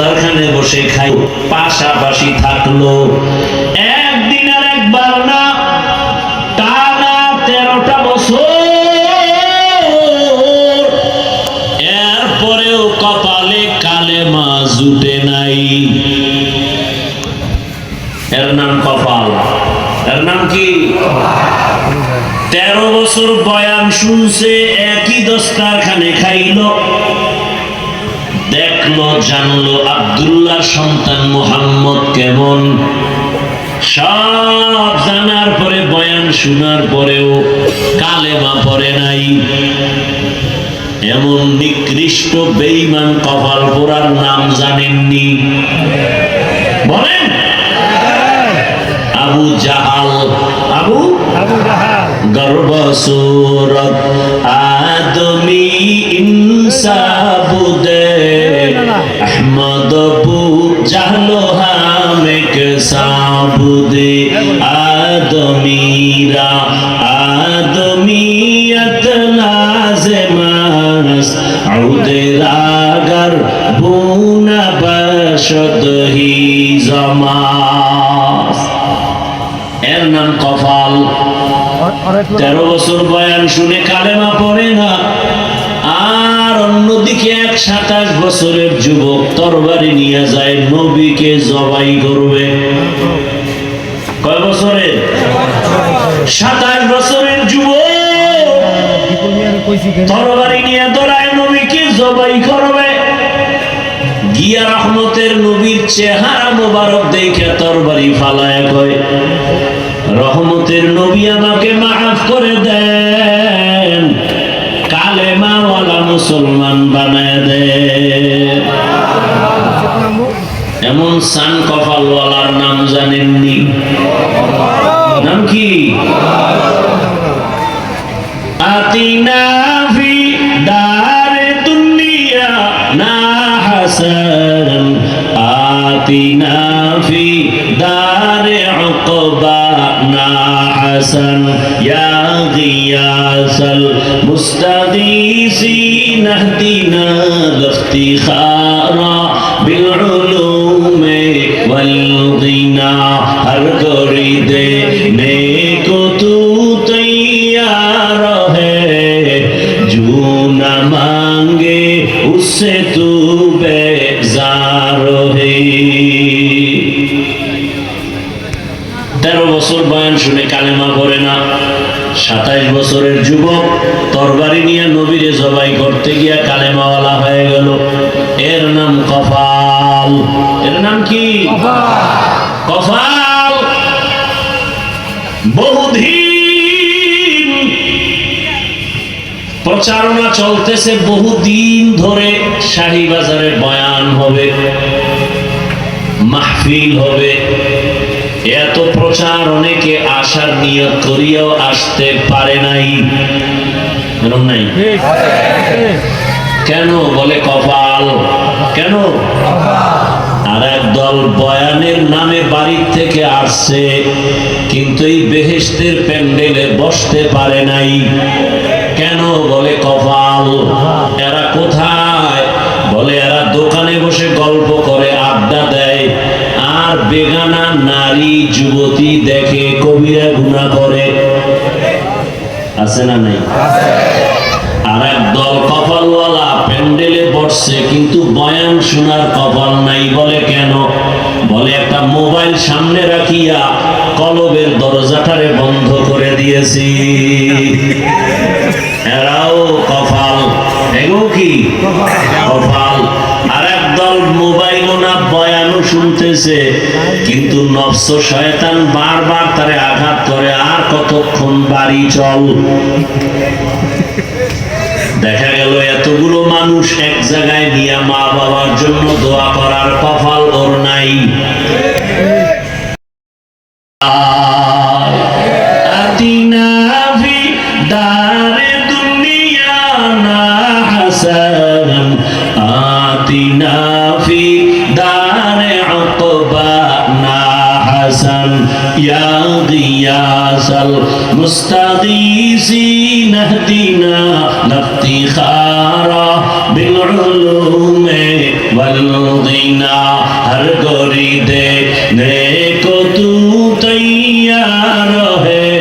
দস্তারখানে বসে খাই। পাশাপাশি থাকল একদিন আর একবার না, টানা তেরোটা বছর। এরপরেও কপালে কালে মা জুটে নাই। এর নাম কপাল। এর নাম কি? তেরো বছর বয়ান শুনছে, একই দস্তারখানে খাইল। গেল জানলো আবদুল্লাহ সন্তান মোহাম্মদ কেমন? সব জানার পরে বয়ান শোনার পরেও কালেমা পরে নাই। এমন নিকৃষ্ট বেইমান কপাল পোড়ার নাম জানেননি। বলেন। আবু জাহাল। আবু? গর্বসুর আদমি ইনসা বুদের आदमी इंसाबुद अहमद बु जहलो हामिक साबुद आदमीरा आदमीयत लाजमास عودراگر بونا بشد هی زماس এর নাম কপাল অনেক তেরো বছর বয়ান শুনে কালেমা পড়ে না আর অন্যদিকে এক সাতাশ বছরের যুবক তরবারি নিয়ে যায়, নবীকে জবাই করবে। কয় বছরের? সাতাশ বছরের যুবক তরবারি নিয়ে দৌড়ায়, নবীকে জবাই করবে। গিয়া রহমতের নবীর চেহারা মোবারক দেখে তরবারি ফালায় কয়, রহমতের নবী আমাকে মাফ করে দেন কালেমাওয়ালা মুসলমান বানায় দেন এমন সান কপালওয়ালার নাম জানেননি। নাম কি? আতিনা দারে না হাসান আতিনা غياسا يا غياس المستغيثين اهدنا الافتخار بالعلوم والغنى هر قريدے میں کو تو تیار ہے جو نہ مانگے اس سے تو বছর বয়ান শুনে কালেমা করে না। সাতাইশ বছরের যুবক তরবারি নিয়ে নবীরে জবাই করতে গিয়া কালেমাওয়ালা হয়ে গেল। এর নাম কপাল এর নাম কি? কপাল বহুদিন প্রচারণা চলতেছে, বহুদিন ধরে শাহী বাজারে বয়ান হবে, মাহফিল হবে। এত প্রচার অনেকে আসার নিয়ত করিয়াও আসতে পারে নাই। নাই? কেন? বলে কপাল। কেন? আর একদল বয়ানের নামে বাড়ির থেকে আসছে, কিন্তু এই বেহেস্তের প্যান্ডেলে বসতে পারে নাই। কেন? বলে কপাল। এরা কোথায়? বলে এরা দোকানে বসে গল্প নারী, যুবতী দেখে কবিরা গুণা করে। আছে না নাই? আর এক দল কপালওয়ালা প্যান্ডেলে বসছে, কিন্তু বয়ান শোনার কপাল নাই। বলে কেন? বলে, একটা মোবাইল সামনে রাখিয়া কলবের দরজাটারে বন্ধ করে দিয়েছি। এরাও কপাল। এগো কি? কপাল। শুনতেছে কিন্তু নফস শয়তান বারবার তারে আঘাত করে। আর কতক্ষণ বাড়ি চল। দেখা গেল, এতগুলো মানুষ এক জায়গায় নিয়ে মা বাবার জন্য দোয়া করার কপাল ওর নাই। আতিনা ফি দারে দুনিয়া غياثا يا غياث المستغيثين اهدنا لافتخارا بالعلوم والغنى هر غريد نیکو تو تیار ہے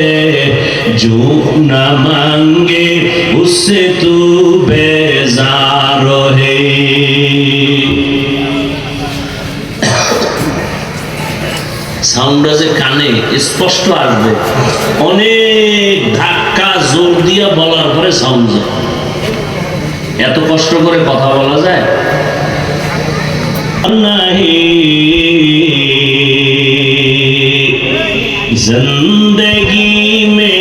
جو نہ مانگے اس سے تو بیزار ہے কথাগুলো কানে স্পষ্ট আসবে। অনেক ধাক্কা জোর দিয়া বলার পরে সাউন্ড যায়। এত কষ্ট করে কথা বলা যায়? জিন্দগি মে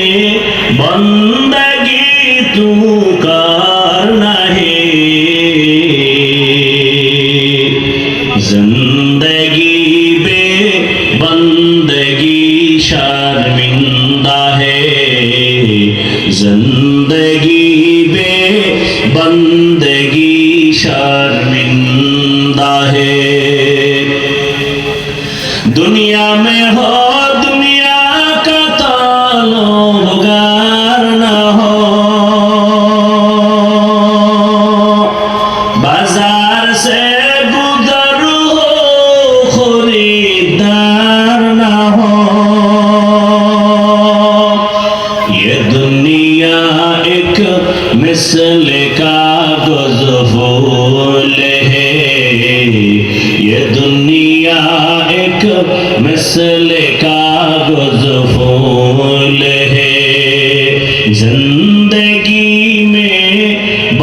তু কা জিন্দগি বে বন্দগি শর্মিন্দা হে দুনিয়া মে হয়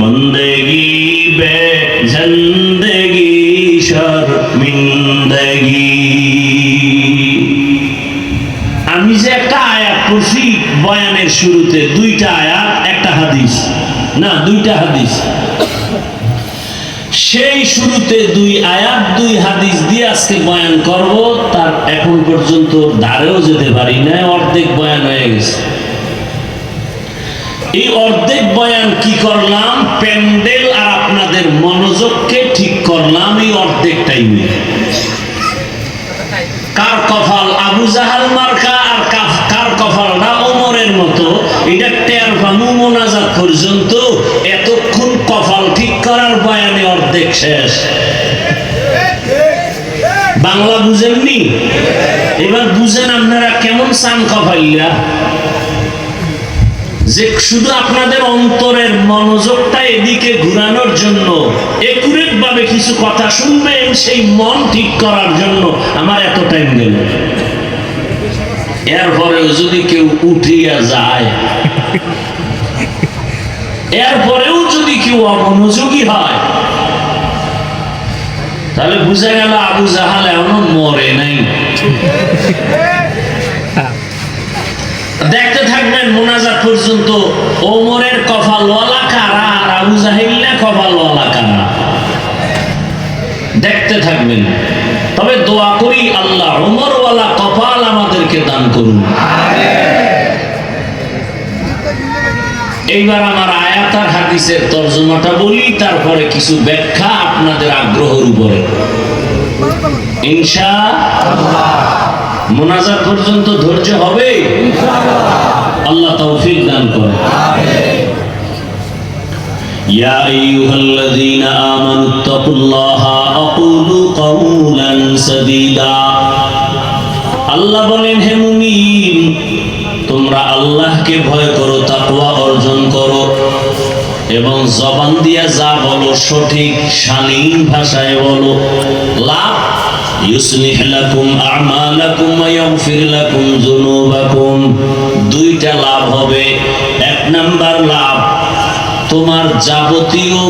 বন্দগি বে জন্দগি শর্মিন্দগি। আমি যে একটা আয়াত পড়ছি বয়ানের শুরুতে, দুইটা আয়াত, একটা হাদিস। না, দুইটা হাদিস। সেই শুরুতে দুই আয়াত, দুই হাদিস দিয়ে আজকে বয়ান করব, তার এখন পর্যন্ত ধারেও যেতে পারি না অর্ধেক বয়ান হয়ে গেছে। এই অর্ধেক বয়ান কি করলাম? প্যান্ডেল আর আপনাদের মনোযোগকে ঠিক করলাম এই অর্ধেক টাইমে। কার কপাল? আবু জাহাল মার্কা আর কার কপালটা ওমরের মতো। এটা টের পামু মোনাজাত পর্যন্ত। এতক্ষণ কপাল ঠিক করার বয়ানে অর্ধেক শেষ। বাংলা বুঝেননি? এবার বুঝেন আপনারা কেমন চান কপাইলা যে শুধু আপনাদের অন্তরের মনোযোগটা এদিকে ঘুরানোর জন্য একুরেট ভাবে কিছু কথা শুনবেন, সেই মন ঠিক করার জন্য আমার এত টাইম গেল এরপরেও যদি কেউ উঠিয়া যায়, এরপরেও যদি কেউ অমনোযোগী হয়, তাহলে বুঝা গেল আবু জাহাল এমন মরে নাই। মোনাজাত পর্যন্ত ওমরের কপালওয়ালা কারা আর আবু জাহিল্লা কপালওয়ালা কারা দেখতে থাকবেন। তবে দোয়া করি আল্লাহ ওমরওয়ালা কপাল আমাদেরকে দান করুন। এইবার আমার আয়াত আর হাদিসের তর্জমাটা বলি, তারপরে কিছু ব্যাখ্যা আপনাদের আগ্রহের উপরে। ইনশা মোনাজাত পর্যন্ত ধৈর্য হবে আল্লাহ তৌফিক দান করে يا أيها الذين آمنوا اتقوا الله أقولوا قولا سديدا আল্লাহ বলেন হে মুমিন তোমরা আল্লাহকে ভয় করো তাকওয়া অর্জন করো এবং জবান দিয়া যা বলো সঠিক শালীন ভাষায় বলো লাভ লাকুম আমালাকুম ওয়া ইয়াগফির লাকুম যুনুবাকুম দুইটা লাভ হবে। এক নাম্বার লাভ, তোমার যাবতীয়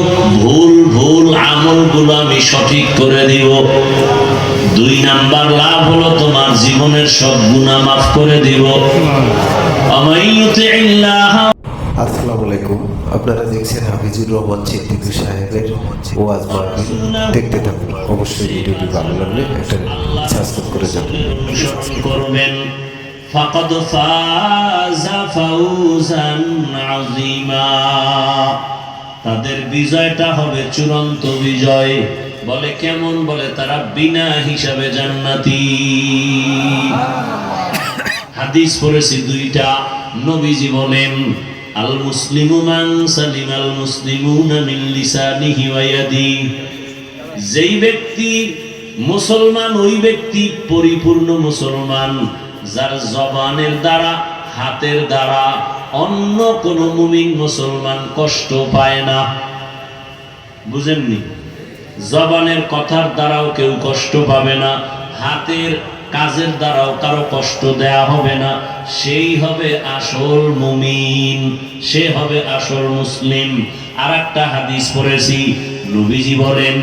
ভুল ভুল আমলগুলো আমি সঠিক করে দিব। দুই নাম্বার লাভ হলো তোমার জীবনের সব গুণা মাফ করে দিব। আমাইয়ুতিল্লাহ আসসালামু আলাইকুম। আপনারা দেখছেন হাফিজুর রহমান সাহেবের দেখতে থাকুন। অবশ্যই ভিডিওটি ভালো লাগলে একটা সাবস্ক্রাইব করে যাবেন। ফাকাদ ফাজা ফাউজান আযীমা। তাদের বিজয়টা হবে চূড়ান্ত বিজয়। বলে কেমন? বলে তারা বিনা হিসাবে জান্নাতি। হাদিস পড়েছি দুইটা। নবীজি বলেন আল মুসলিমু মান সালিম আল মুসলিমুনা মিন লিসানিহি ওয়া ইয়াদি। যেই ব্যক্তি মুসলমান, ওই ব্যক্তি পরিপূর্ণ মুসলমান, যার জবানের দ্বারা, হাতের দ্বারা অন্য কোন মুমিন মুসলমান কষ্ট পায় না। বুঝেননি? জবানের কথার দ্বারাও কেউ কষ্ট পাবে না, হাতের কাজের দ্বারাও কারও কষ্ট দেয়া হবে না। সেই হবে আসল মুমিন, সে হবে আসল মুসলিম। আর একটা হাদিস পড়েছি, নবীজি বলেন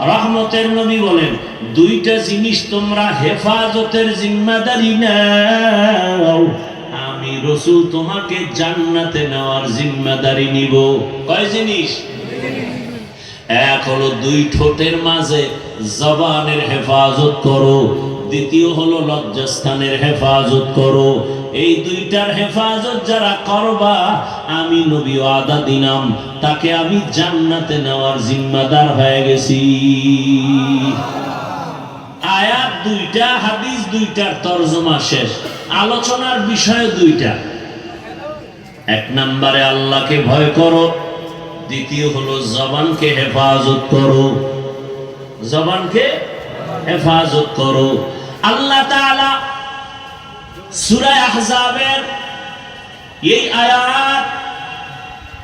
রহমতের নবী বলেন, দুইটা জিনিস তোমরা হেফাজতের জিম্মাদারি নাও। আমি রসুল তোমাকে জান্নাতে নেওয়ার জিম্মাদারি নিব। কয় জিনিস? এক হলো দুই ঠোঁটের মাঝে জবানের হেফাজত করো। দ্বিতীয় হলো লজ্জাস্থানের হেফাজত করো। এই দুইটার হেফাজত যারা করবা, আমি নবী আদা দিনাম তাকে আমি জান্নাতে নেওয়ার জিম্মাদার হয়ে গেছি। আয়াত দুইটা, হাদিস দুইটার তর্জমা শেষ। আলোচনার বিষয় দুইটা। এক নম্বরে আল্লাহকে ভয় করো, দ্বিতীয় হলো জবানকে হেফাজত করো। জবানকে হেফাজত করো। আল্লাহ তাআলা সূরা আহজাবের এই আয়াত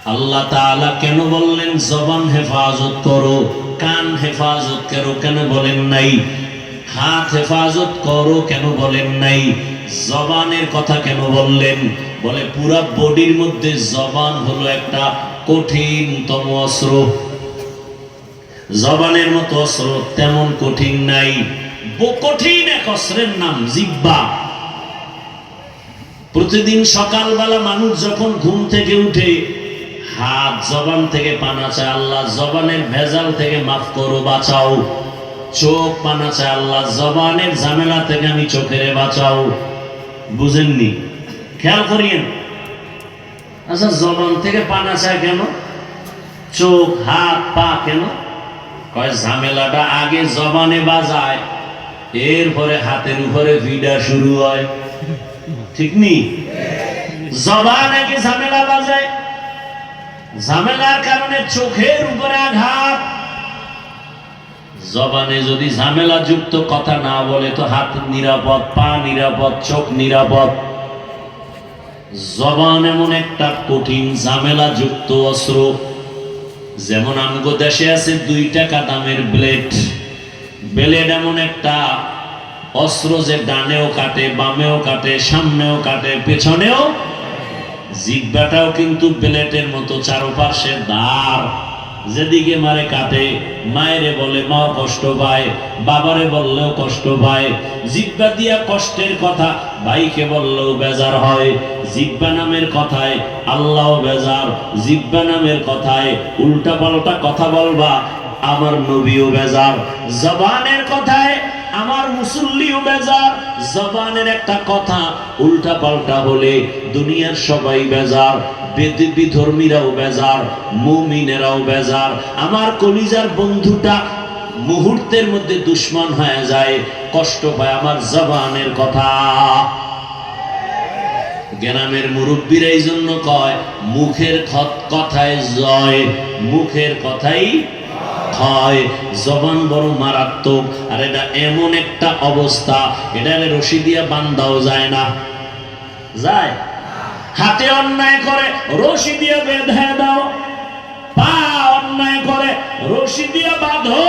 আল্লাহ তাআলা কেন বললেন জবান হেফাজত করো, কান হেফাজত করো কেন বলেন নাই, হাত হেফাজত করো কেন বলেন নাই? জবানের কথা কেন বললেন? বলে, পুরা বডির মধ্যে জবান হলো একটা কঠিনতম অস্ত্র। জবানের মতো অস্ত্র তেমন কঠিন নাই। কঠিন এক অস্ত্রের নাম জিব্বা। প্রতিদিন সকালবেলা মানুষ যখন ঘুম থেকে উঠে, হাত জবান থেকে পানা চায়, আল্লাহ জবানের ভেজাল থেকে মাফ করো, বাঁচাও। চোখ পানা চায়, আল্লাহ জবানের ঝামেলা থেকে আমি চোখেরে বাঁচাও। বুঝেননি। খেয়াল করিয়েন। আচ্ছা জবান থেকে পানা চায় কেন? চোখ, হাত, পা কেন? কয়, ঝামেলাটা আগে জবানে বাজায়, এরপরে হাতের উপরে ভিডা শুরু হয়। ঠিক নি? জবান আগে ঝামেলা বাজায়। ঝামেলার কারণে চোখের উপরে আঘাত জবানে যদি ঝামেলা যুক্ত কথা না বলে, তো হাত নিরাপদ, পা নিরাপদ, চোখ নিরাপদ। জবান এমন একটা কঠিন ঝামেলা যুক্ত অস্ত্র। যেমন আমগো দেশে আছে দুই টাকা দামের ব্লেড। ব্লেড এমন একটা অস্ত্র যে ডানেও কাটে, বামেও কাটে, সামনেও কাটে, পেছনেও। জিব্বাটাও কিন্তু ব্লেটের মতো, চারপাশে দাঁড়। যেদিকে মারে কাটে, মায়েরে বলে মাও কষ্ট পায়, বাবারে বললেও কষ্ট পায়। জিব্বা দিয়া কষ্টের কথা ভাইকে বললেও বেজার হয়। জিব্বা নামের কথায় আল্লাহ বেজার। জিব্বা নামের কথায় উল্টা পাল্টা কথা বলবা, আমার নবীও বেজার। জবানের কথায় আমার মুসল্লিও বেজার। জবানের একটা কথা উল্টা পাল্টা হলে দুনিয়ার সবাই বেজার। বেদিবি ধর্মীরাও বেজার, মুমিনেরাও বেজার। আমার কলিজার বন্ধুটা মুহূর্তের মধ্যে দুশ্মন হয়ে যায়, কষ্ট পায় আমার জবানের কথা। গ্রামের মুরব্বীরা এই জন্য কয়, মুখের কথায় জয়, মুখের কথাই হয় জবান বড় মারাত্মক, আর এটা এমন একটা অবস্থা, এটা রশি দিয়ে বান্ধাও যায় না। যায়? হাতে অন্যায় করে, রশি দিয়ে বেঁধে দাও। পা অন্যায় করে, রশি দিয়ে বাঁধো।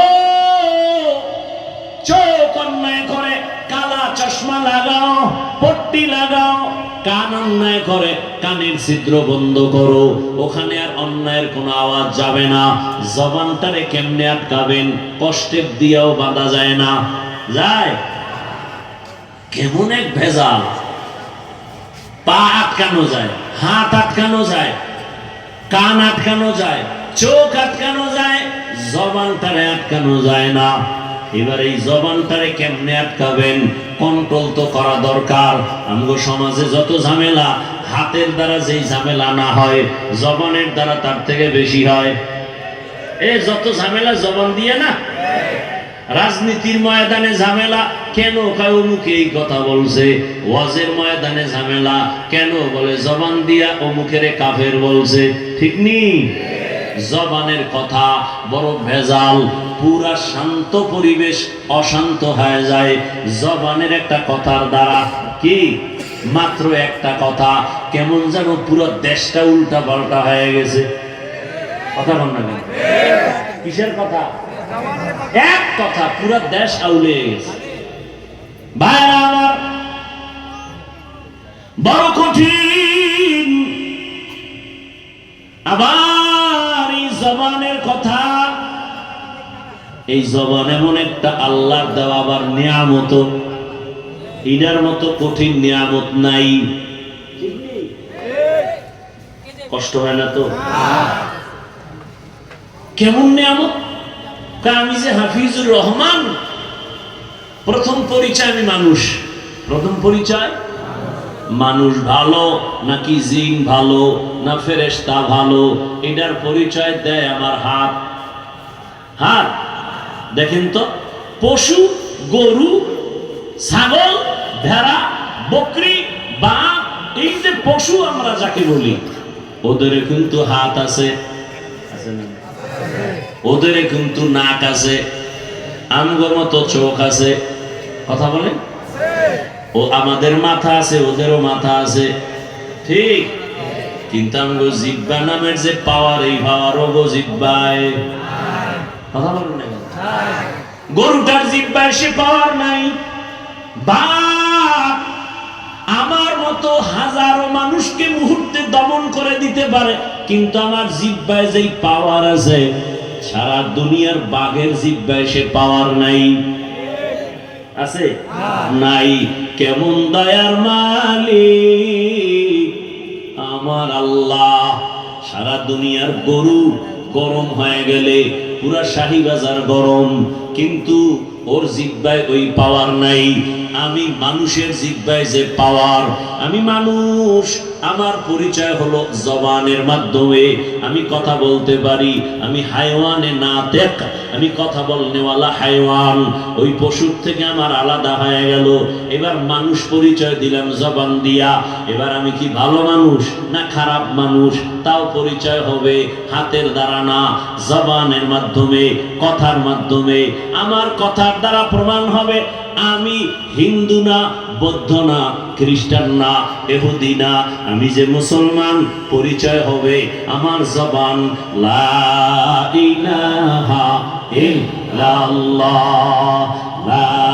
চোখ অন্যায় করে, কালা চশমা লাগাও, পট্টি লাগাও। কান অন্যায় করে, কানের ছিদ্র বন্ধ করো। ওখানে আর অন্যায়ের কোনো আওয়াজ যাবে না। জবানটারে কেমনে আটকাবেন? কষ্টের দিয়েও বাঁধা যায় না। যায়। কেমন এক ভেজাল। পা আটকানো যায়, হাত আটকানো যায়, কান আটকানো যায়, চোখ আটকানো যায় জবানটারে আটকানো যায় না। এবার এই জবান জবানটারে কেমনে আটকাবেন? কন্ট্রোল তো করা দরকার। আমগো সমাজে যত ঝামেলা, হাতের দ্বারা যেই ঝামেলা না হয়, জবানের দ্বারা তার থেকে বেশি হয়। এ যত ঝামেলা, জবান দিয়ে না? রাজনীতির ময়দানে ঝামেলা কেন কাউ মুখে এই কথা বলছে? ওয়াজের ময়দানে ঝামেলা। কেন বলে, জবান দিয়া ও মুখের কাফের বলছে। ঠিক নি? জবানের কথা বড় ভেজাল, পুরা শান্ত পরিবেশ অশান্ত হয়ে যায়। জবানের একটা কথার দ্বারা কি? মাত্র একটা কথা, কেমন যেন পুরো দেশটা উল্টা পাল্টা হয়ে গেছে। কথা বল না কিসের কথা? এক কথা, পুরো দেশ আউলে গেছে। বড় কঠিন। আবার এই জবানের কথা, এই জবান এমন একটা আল্লাহর দেওয়া, আবার নিয়ামত। মতো কঠিন নিয়ামত নাই। কষ্ট হয় না তো? কেমন নিয়ামত? আমি যে হাফিজুর রহমান প্রথম পরিচয় আমি মানুষ। প্রথম পরিচয়? মানুষ ভালো নাকি জিন ভালো না ফেরেশতা ভালো? এটার পরিচয় দেয় আমার হাত। হাত? দেখেন তো। পশু, গরু, ছাগল, ভেড়া, বকরি, বাঘ, এই যে পশু আমরা যাকে বলি, ওদের কিন্তু হাত আছে। ওদের কিন্তু নাক আছে। আমগর মতো চোখ আছে। কথা বলেন ও আমাদের মাথা আছে, ওদেরও মাথা আছে। ঠিক? কিন্তু আমগো জিব্বা নামের যে পাওয়ার, এই পাওয়ার ওগো জিব্বায়। কথা বলেন না গরুটার জিব্বায় সে পাওয়ার নাই। বা আমার মতো হাজারো মানুষকে মুহূর্তে দমন করে দিতে পারে, কিন্তু আমার জিব্বায় যেই পাওয়ার আছে, সারা দুনিয়ার বাঘের জিব্বায় সে পাওয়ার নাই। আছে? নাই। কেমন দয়ার মালিক? আমার আল্লাহ। সারা দুনিয়ার গরু গরম হয়ে গেলে পুরা শাহী বাজার গরম। কিন্তু ওর জিব্বায় ওই পাওয়ার নাই। আমি মানুষের জিব্বায় যে পাওয়ার, আমি মানুষ, আমার পরিচয় হলো জবানের মাধ্যমে। আমি কথা বলতে পারি, আমি হাইওয়ানে না দেখ আমি কথা বলনেওয়ালা হাইওয়ান। ওই পশুর থেকে আমার আলাদা হয়ে গেল। এবার মানুষ পরিচয় দিলাম জবান দিয়া। এবার আমি কি ভালো মানুষ না খারাপ মানুষ? তাও পরিচয় হবে হাতের দ্বারা না, জবানের মাধ্যমে, কথার মাধ্যমে। আমার কথার দ্বারা প্রমাণ হবে আমি হিন্দু না, বৌদ্ধ না, খ্রিস্টান না এহুদি না, আমি যে মুসলমান, পরিচয় হবে আমার জবান। লা ইলাহা ইল্লাল্লাহ। লা